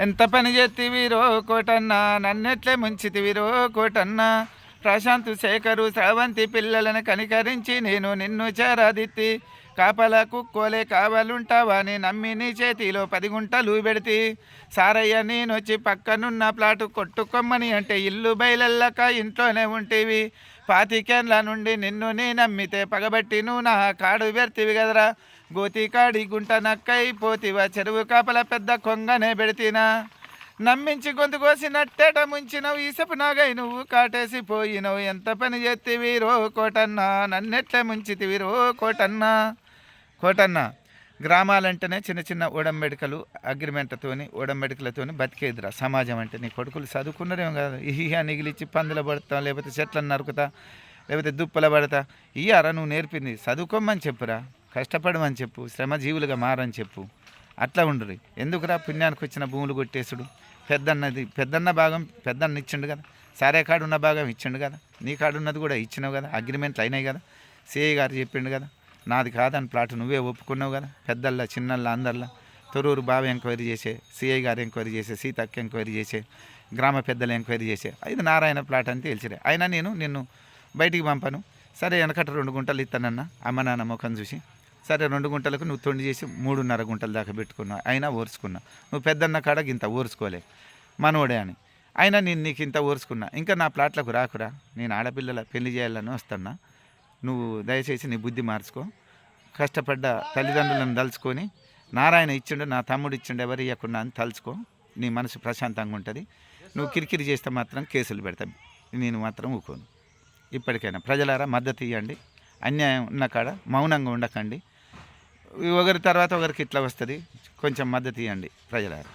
ఎంత పని చేతివిరో కోటన్న? నన్నెట్లే ముంచితివిరో కోటన్న? ప్రశాంత్ శేఖరు స్రవంతి పిల్లలను కనికరించి నేను నిన్ను చేరాదిత్తి. కాపలకు కోలే కావాలుంటావని నమ్మి నీ చేతిలో పది గుంటలు పెడితి. సారయ్య నేనొచ్చి పక్కనున్న ప్లాటు కొట్టుకొమ్మని అంటే ఇల్లు బయలెల్లక ఇంట్లోనే ఉంటేవి. పాతికేండ్ల నుండి నిన్ను నీ నమ్మితే పగబట్టి నువ్వు నా కాడు వ్యర్తివి కదరా గోతి కాడి గుంట నక్కై పోతివా చెరువు కాపల పెద్ద కొంగనే పెడితినా నమ్మించి గొంతు కోసినట్టేట ముంచినవు ఈసపు నాగై నువ్వు కాటేసి పోయినవు. ఎంత పని చేతివి రో కోటన్నా నన్నెట్లే ముంచితివి రో కోటన్నా. కోటన్నా. గ్రామాలంటేనే చిన్న చిన్న ఓడంబెడికలు అగ్రిమెంట్లతోని ఓడంబెడికలతోని బతికేదిరా. సమాజం అంటే నీ కొడుకులు చదువుకున్నారేం కాదు. ఇహియా నిగిలిచ్చి పందులు పడతా లేకపోతే చెట్లను నరుకుతా లేకపోతే దుప్పల పడతా. ఇయ్యారా నువ్వు నేర్పింది? చదువుకోమని చెప్పురా. కష్టపడమని చెప్పు. శ్రమజీవులుగా మారని చెప్పు. అట్లా ఉండరు. ఎందుకురా పుణ్యానికి వచ్చిన భూములు కొట్టేసుడు? పెద్దన్నది పెద్దన్న భాగం పెద్దన్న ఇచ్చిండు కదా. సారే కాడు ఉన్న భాగం ఇచ్చిండు కదా. నీ కాడు ఉన్నది కూడా ఇచ్చినావు కదా. అగ్రిమెంట్లు అయినాయి కదా. సిఐ గారు చెప్పిండు కదా. నాది కాదని ప్లాట్ నువ్వే ఒప్పుకున్నావు కదా? పెద్దల్లా చిన్నల్లా అందరిలా. తొరూరు బావ ఎంక్వైరీ చేసే సిఐ గారు ఎంక్వైరీ చేసే సీతక్క ఎంక్వైరీ చేసే గ్రామ పెద్దలు ఎంక్వైరీ చేసే. ఇది నారాయణ ప్లాట్ అని తెలిసిరే అయినా నేను నిన్ను బయటికి పంపను. సరే వెనకట రెండు గుంటలు ఇస్తానన్న అమ్మ నాన్న ముఖం చూసి. సరే రెండు గుంటలకు నువ్వు తొండి చేసి మూడున్నర గుంటల దాకా పెట్టుకున్నావు. అయినా ఓర్చుకున్నా నువ్వు పెద్దన్న కాడ ఇంత ఓర్చుకోలే. మనోడే అని. అయినా నేను నీకు ఇంత ఓర్చుకున్నా. ఇంకా నా ప్లాట్లకు రాకురా. నేను ఆడపిల్లల పెళ్ళి చేయాలని వస్తున్నా. నువ్వు దయచేసి నీ బుద్ధి మార్చుకో. కష్టపడ్డ తల్లిదండ్రులను తలుచుకొని నారాయణ ఇచ్చిండు నా తమ్ముడు ఇచ్చిండు ఎవరు ఇవ్వకుండా అని తలుచుకో. నీ మనసు ప్రశాంతంగా ఉంటుంది. నువ్వు కిరికిరి చేస్తే మాత్రం కేసులు పెడతాం. నేను మాత్రం ఊకోను. ఇప్పటికైనా ప్రజలారా మద్దతు ఇవ్వండి అన్యాయం ఉన్న కాడ మౌనంగా ఉండకండి. ఒకరి తర్వాత ఒకరికి ఇట్లా వస్తుంది. కొంచెం మద్దతు ఇవ్వండి ప్రజలారా.